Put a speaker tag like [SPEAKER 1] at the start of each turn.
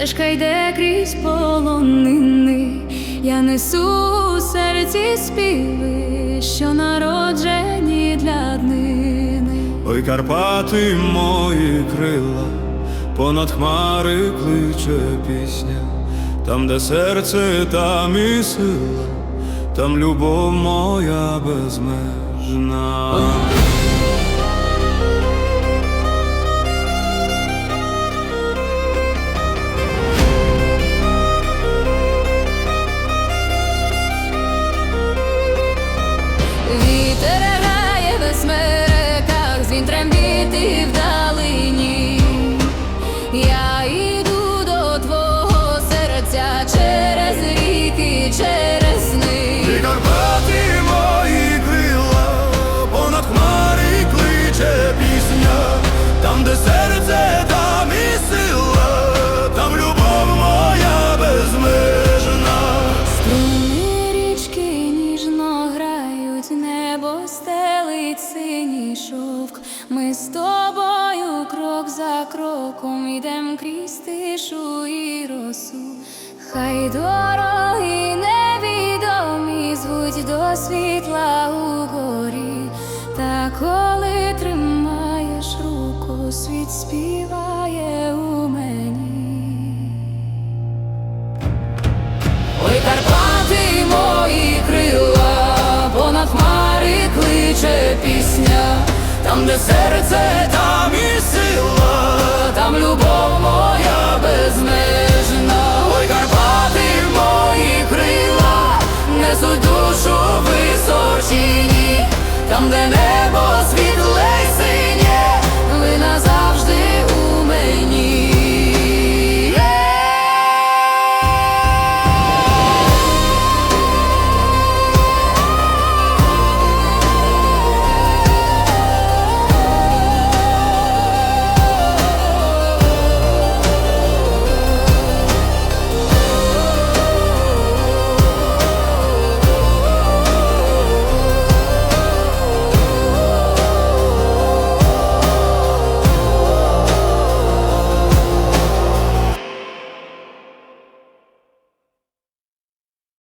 [SPEAKER 1] стежка йде крізь полонини, я несу у серці співи, що народжені для днини.
[SPEAKER 2] Ой, Карпати мої крила, понад хмари кличе пісня, там, де серце, там і сила, там любов моя безмежна.
[SPEAKER 1] Я йду до твого серця через ріки, через.
[SPEAKER 2] І Карпати мої крила, понад хмари кличе пісня, там, де серце, там і сила, там любов моя безмежна.
[SPEAKER 1] Струни річки ніжно грають, небо стелить синій шовк. Ми за кроком йдем крізь тишу і росу. Хай дороги невідомі звуть до світла угорі. Та коли тримаєш руку, світ співає у мені. Ой, Карпати мої крила, понад хмари кличе пісня, там, де серце, там і сила, там любов моя безмежна. Ой, Карпати мої крила, несуть душу височині, там, де небо